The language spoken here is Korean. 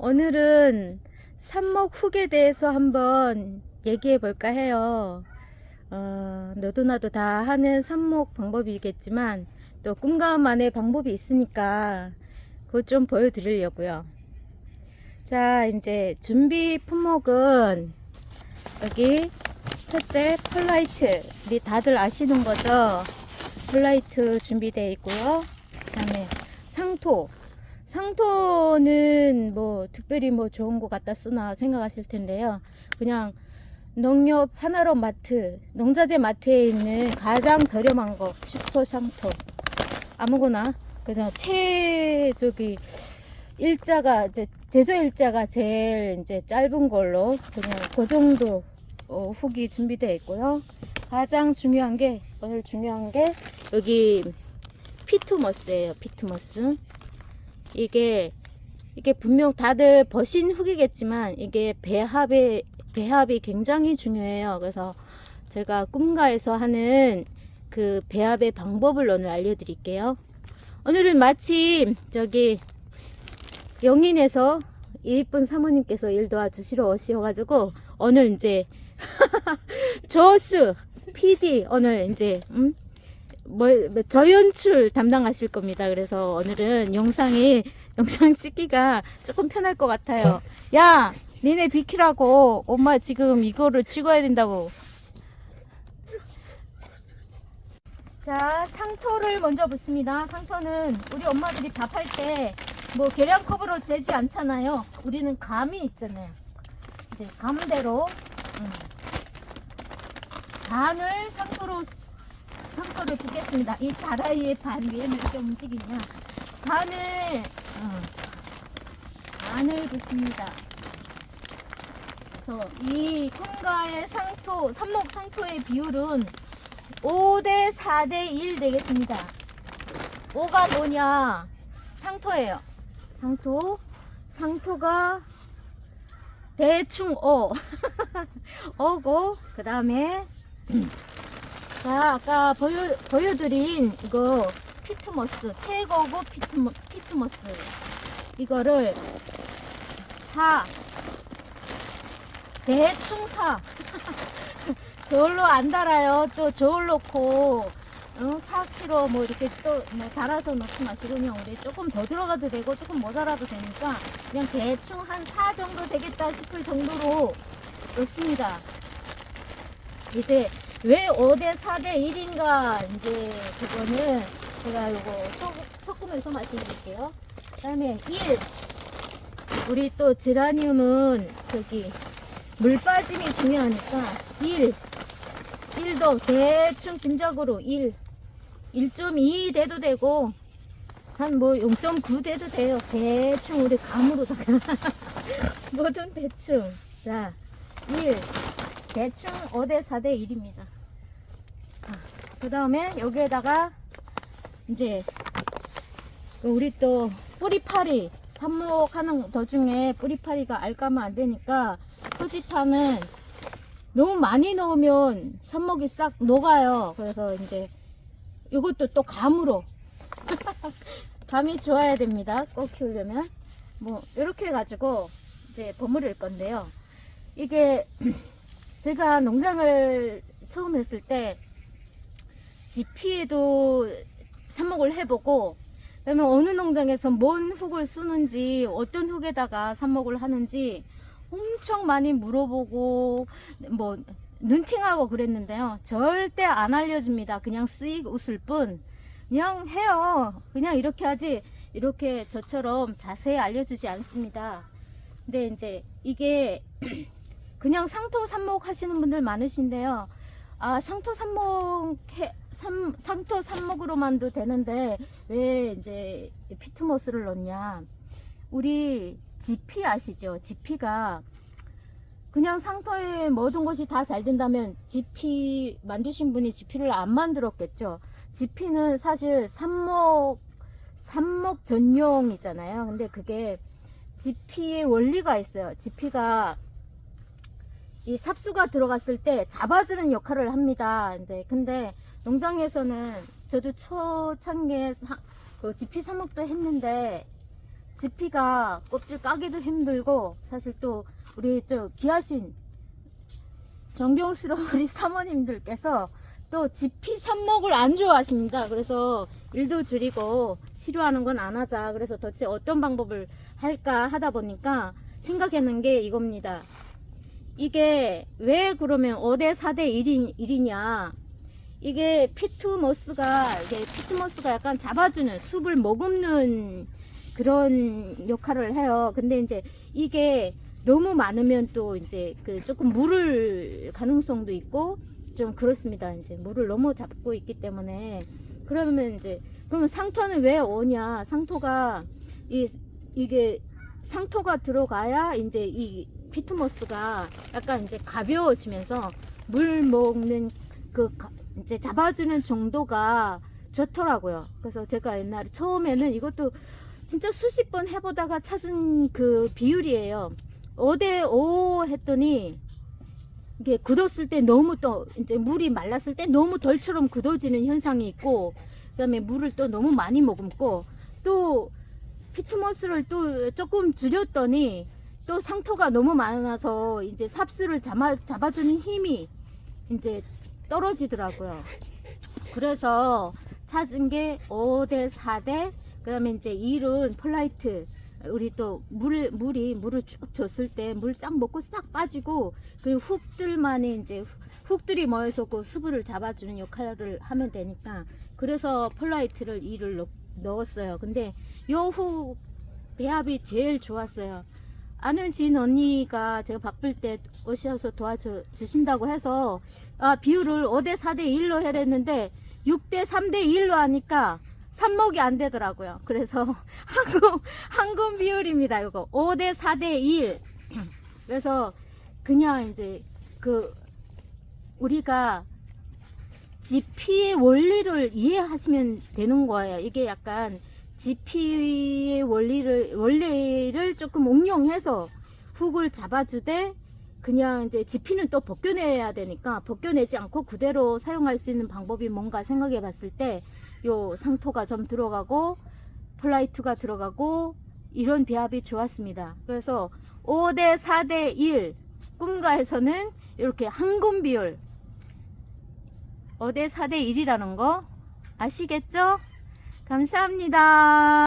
오늘은 삽목 훅에 대해서 한번 얘기해 볼까 해요. 어, 너도 나도 다 하는 삽목 방법이겠지만 또 꿈가만의 방법이 있으니까 그것 좀 보여드리려고요. 자, 이제 준비 품목은 여기 첫째 펄라이트 우리 다들 아시는 거죠? 펄라이트 준비되어 있고요. 그다음에 상토 상토는 뭐 특별히 뭐 좋은 거 갖다 쓰나 생각하실 텐데요. 그냥 농협 하나로 마트 농자재 마트에 있는 가장 저렴한 거 슈퍼 상토 아무거나 그냥 최 저기 일자가 이제 제조 일자가 제일 이제 짧은 걸로 그냥 그 정도 어, 훅이 준비되어 있고요. 가장 중요한 게 오늘 중요한 게 여기 피투머스예요. 피투머스. 이게 이게 분명 다들 버신 훅이겠지만 이게 배합의 배합이 굉장히 중요해요. 그래서 제가 꿈가에서 하는 그 배합의 방법을 오늘 알려드릴게요. 오늘은 마침 저기 영인에서 이쁜 사모님께서 일 도와주시러 오셔가지고 오늘 이제 저수 PD 오늘 이제 음? 뭐, 뭐 저연출 담당하실 겁니다. 그래서 오늘은 영상이 영상 찍기가 조금 편할 것 같아요. 야, 니네 비키라고 엄마 지금 이거를 찍어야 된다고. 자, 상토를 먼저 붓습니다. 상토는 우리 엄마들이 밥할 때 뭐 계량컵으로 재지 않잖아요. 우리는 감이 있잖아요. 이제 감대로 음. 반을 상토로 붓겠습니다. 이 다라이의 반 위에 이렇게 움직이냐? 반을 어, 반을 붓습니다. 그래서 이 꿈가의 상토 삼목 상토의 비율은 5대 4대 1 되겠습니다. 5가 뭐냐? 상토예요. 상토. 상토가 대충 5. 5고, 그 다음에, 자, 아까 보여, 보여드린 이거 피트머스, 최고고 피트머, 피트머스. 이거를 4. 대충 4. 저울로 안 달아요. 또 저울 놓고 어, 4kg 뭐 이렇게 또 뭐 달아서 넣지 마시고 그냥 우리 조금 더 들어가도 되고 조금 모자라도 되니까 그냥 대충 한 4 정도 되겠다 싶을 정도로 넣습니다. 이제 왜 5대 4대 1인가 이제 그거는 제가 섞- 섞으면서 말씀드릴게요. 그다음에 1 우리 또 지라늄은 저기 물 빠짐이 중요하니까 1 1도 대충 짐작으로 1 1.2 돼도 되고 한 뭐 0.9 돼도 돼요. 대충 우리 감으로다가. 뭐든 대충. 자 1 대충 5대 4대 1입니다 그 다음에 여기에다가 이제 그 우리 또 뿌리파리 삽목하는 도중에 뿌리파리가 알까면 안 되니까 토지탄은 너무 많이 넣으면 삽목이 싹 녹아요. 그래서 이제 이것도 또 감으로 감이 좋아야 됩니다. 꼭 키우려면 뭐 이렇게 해가지고 이제 버무릴 건데요. 이게 제가 농장을 처음 했을 때 지피에도 삽목을 해보고 그다음에 어느 농장에서 뭔 흙을 쓰는지 어떤 흙에다가 삽목을 하는지 엄청 많이 물어보고 뭐 눈팅하고 그랬는데요. 절대 안 알려줍니다. 그냥 쓱 웃을 뿐 그냥 해요. 그냥 이렇게 하지 이렇게 저처럼 자세히 알려주지 않습니다. 근데 이제 이게 그냥 상토 삽목 하시는 분들 많으신데요. 아 상토 삽목 상토 삽목으로만도 되는데 왜 이제 피트모스를 넣냐? 우리 지피 아시죠? 지피가 그냥 상토에 모든 것이 다 잘 된다면 지피 만드신 분이 지피를 안 만들었겠죠. 지피는 사실 삽목 삽목 전용이잖아요. 근데 그게 지피의 원리가 있어요. 지피가 이 삽수가 들어갔을 때 잡아주는 역할을 합니다. 근데 근데 농장에서는 저도 초창기에 사- 그 지피 삽목도 했는데 지피가 껍질 까기도 힘들고 사실 또 우리 저 귀하신 존경스러운 우리 사모님들께서 또 지피 삽목을 안 좋아하십니다. 그래서 일도 줄이고 싫어하는 건 안 하자. 그래서 도대체 어떤 방법을 할까 하다 보니까 생각해낸 게 이겁니다. 이게 왜 그러면 5대 4대 1이, 1이냐. 이게 피투모스가, 이게 피투모스가 약간 잡아주는 숲을 머금는 그런 역할을 해요. 근데 이제 이게 너무 많으면 또 이제 그 조금 물을 가능성도 있고 좀 그렇습니다. 이제 물을 너무 잡고 있기 때문에 그러면 이제 그러면 상토는 왜 오냐? 상토가 이 이게 상토가 들어가야 이제 이 피트모스가 약간 이제 가벼워지면서 물 먹는 그 가- 이제 잡아주는 정도가 좋더라고요. 그래서 제가 옛날에 처음에는 이것도 진짜 수십 번 해보다가 찾은 그 비율이에요. 5대5 했더니 이게 굳었을 때 너무 또 이제 물이 말랐을 때 너무 덜처럼 굳어지는 현상이 있고 그다음에 물을 또 너무 많이 머금고 또 피트모스를 또 조금 줄였더니 또 상토가 너무 많아서 이제 삽수를 잡아, 잡아주는 힘이 이제 떨어지더라고요. 그래서 찾은 게 5대 4대 그 다음에 이제 1은 폴라이트 우리 또 물, 물이 물을 쭉 줬을 때 물 싹 먹고 싹 빠지고 그 훅들만이 이제 훅들이 모여서 그 수분을 잡아주는 역할을 하면 되니까 그래서 폴라이트를 2를 넣, 넣었어요. 근데 요후 배합이 제일 좋았어요. 아는 지인 언니가 제가 바쁠 때 오셔서 도와줘 주신다고 해서 아, 비율을 5대 4대 1로 해랬는데 6대 3대 1로 하니까 삽목이 안 되더라고요. 그래서 한금 한금 비율입니다. 이거 5대 4대 1. 그래서 그냥 이제 그 우리가 GP의 원리를 이해하시면 되는 거예요. 이게 약간 GP의 원리를 원리를 조금 응용해서 훅을 잡아주되 그냥 이제 GP는 또 벗겨내야 되니까 벗겨내지 않고 그대로 사용할 수 있는 방법이 뭔가 생각해 봤을 때 요 상토가 좀 들어가고 폴라이트가 들어가고 이런 배합이 좋았습니다. 그래서 5대 4대 1 꿈가에서는 이렇게 한금 비율 5대 4대 1이라는 거 아시겠죠? 감사합니다.